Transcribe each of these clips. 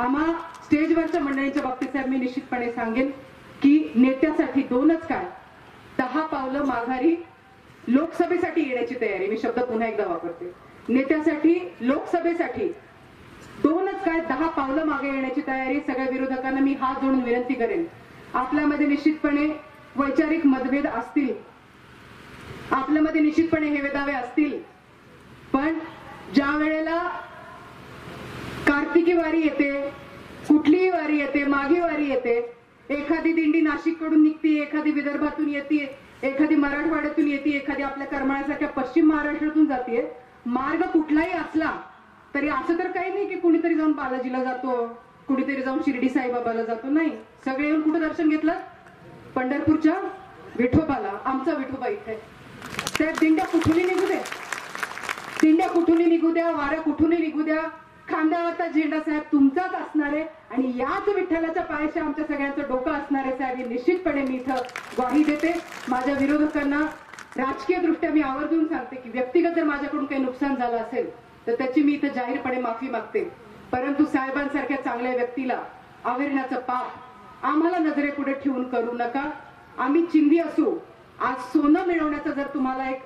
आम्हा स्टेजवरच्या मंडळींच्या बाबतीत साहेब मी निश्चितपणे सांगेन की नेत्यासाठी दोनच काय? दहा पावलं माघारी लोकसभेसाठी येण्याची तयारी. मी शब्द पुन्हा एकदा वापरते. नेत्यासाठी लोकसभेसाठी दोनच काय? दहा पावलं मागे येण्याची तयारी. सगळ्या विरोधकांना मी हात जोडून विनंती करेन. आपल्यामध्ये निश्चितपणे वैचारिक मतभेद असतील. आपल्यामध्ये निश्चितपणे हे वेदावे असतील. पण ज्या वेळेला कार्तिकी वारी येते कुठलीही वारी येते माघी वारी येते एखादी दिंडी नाशिककडून निघते एखादी विदर्भातून येते एखादी मराठवाड्यातून येते एखादी आपल्या करमाळ्यासारख्या पश्चिम महाराष्ट्रातून जाते. मार्ग कुठलाही असला तरी असं तर काही नाही की कुणीतरी जाऊन बालाजीला जातो कुणीतरी जाऊन शिर्डी साईबाबाला जातो. नाही सगळे येऊन कुठं दर्शन घेतलं? पंढरपूरच्या विठोबाला आमचा विठोबा इथे. त्या दिंड्या कुठूनही निघू दे. दिंड्या कुठूनही निघू द्या वाऱ्या कुठूनही निघू द्या. खांद्यावरचा झेंडा साहेब तुमचाच असणार आहे. आणि याच विठ्ठलाच्या पायाशी आमच्या सगळ्यांचं डोकं असणार आहे साहेब. हे निश्चितपणे मी इथं ग्वाही देते. माझ्या विरोधकांना राजकीय दृष्ट्या मी आवर्जून सांगते की व्यक्तिगत जर माझ्याकडून काही नुकसान झालं असेल तर त्याची मी इथं जाहीरपणे माफी मागते. परंतु साहेबांसारख्या चांगल्या व्यक्तीला आवरण्याचं पाप आम्हाला नजरेपुढे ठेवून करू नका. आम्ही चिंधी असू आज सोनं मिळवण्याचा जर तुम्हाला एक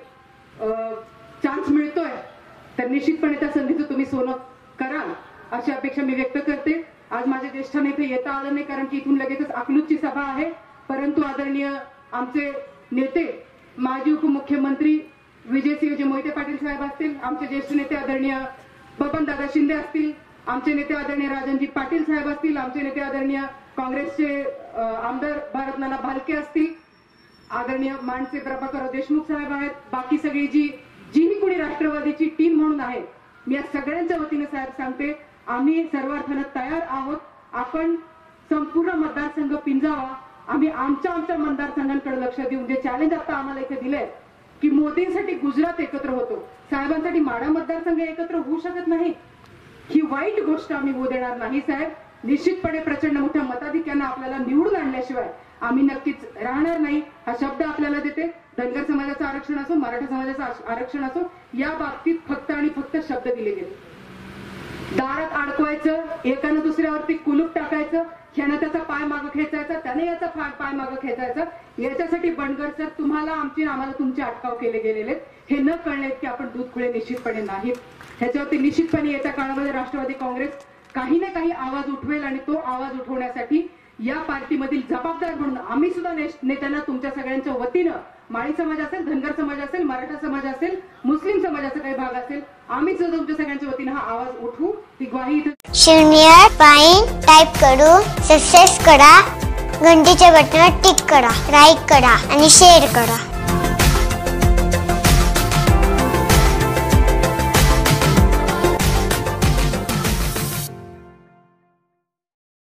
चान्स मिळतोय तर निश्चितपणे त्या संधीचं तुम्ही सोनं कराल अशी अपेक्षा मी व्यक्त करते. आज माझ्या ज्येष्ठांना इथे येता आलं नाही कारण की इथून लगेचच अकलूजची सभा आहे. परंतु आदरणीय आमचे नेते माजी उपमुख्यमंत्री विजयसिंहजी मोहिते पाटील साहेब असतील आमचे ज्येष्ठ नेते आदरणीय बबनदादा शिंदे असतील आमचे नेते आदरणीय राजनजी पाटील साहेब असतील आमचे नेते आदरणीय काँग्रेसचे आमदार भारतनाना भालके असतील आदरणीय मानसे प्रभाकर देशमुख साहेब आहेत बाकी सगळी जी जीही कोणी राष्ट्रवादीची टीम म्हणून आहे मी या सगळ्यांच्या वतीने साहेब सांगते आम्ही सर्व अर्थानं तयार आहोत. आपण संपूर्ण मतदारसंघ पिंजावा. आम्ही आमच्या आमच्या मतदारसंघांकडे लक्ष देऊन जे चॅलेंज आता आम्हाला इथे दिलंय की मोदींसाठी गुजरात एकत्र होतो. साहेबांसाठी माडा मतदारसंघ एकत्र होऊ शकत नाही. ही वाईट गोष्ट आम्ही होऊ देणार नाही साहेब. निश्चितपणे प्रचंड मोठ्या मताधिक्यानं आपल्याला निवडून आणल्याशिवाय आम्ही नक्कीच राहणार नाही हा शब्द आपल्याला देते. धनगर समाजाचं आरक्षण असो मराठा समाजाचं आरक्षण असो या बाबतीत फक्त आणि फक्त शब्द दिले गेले. दारात अडकवायचं एकानं दुसऱ्यावरती कुलूप टाकायचं ह्यानं त्याचा पाय मागं खेचायचा त्याने याचा पाय मागं खेचायचा. याच्यासाठी बनगर सर तुम्हाला आमची आम्हाला तुमचे अटकाव केले गेलेले आहेत. हे न कळले की आपण दूध खुळे निश्चितपणे नाहीत. ह्याच्यावरती निश्चितपणे येत्या काळामध्ये राष्ट्रवादी काँग्रेस काही ना काही आवाज उठवेल आणि तो आवाज उठवण्यासाठी या पार्टीमधील जबाबदार म्हणून आम्ही सुद्धा नेत्यांना तुमच्या सगळ्यांच्या वतीनं माळी समाज असेल धनगर समाज असेल मराठा समाज असेल मुस्लिम समाजाचा काही भाग असेल आम्ही सुद्धा तुमच्या सगळ्यांच्या वतीनं हा आवाज उठवू ती ग्वाही इथं शून्य पाईन टाईप करू सक्सेस करा घंटीच्या बटनावर टिक करा लाईक करा आणि शेअर करा.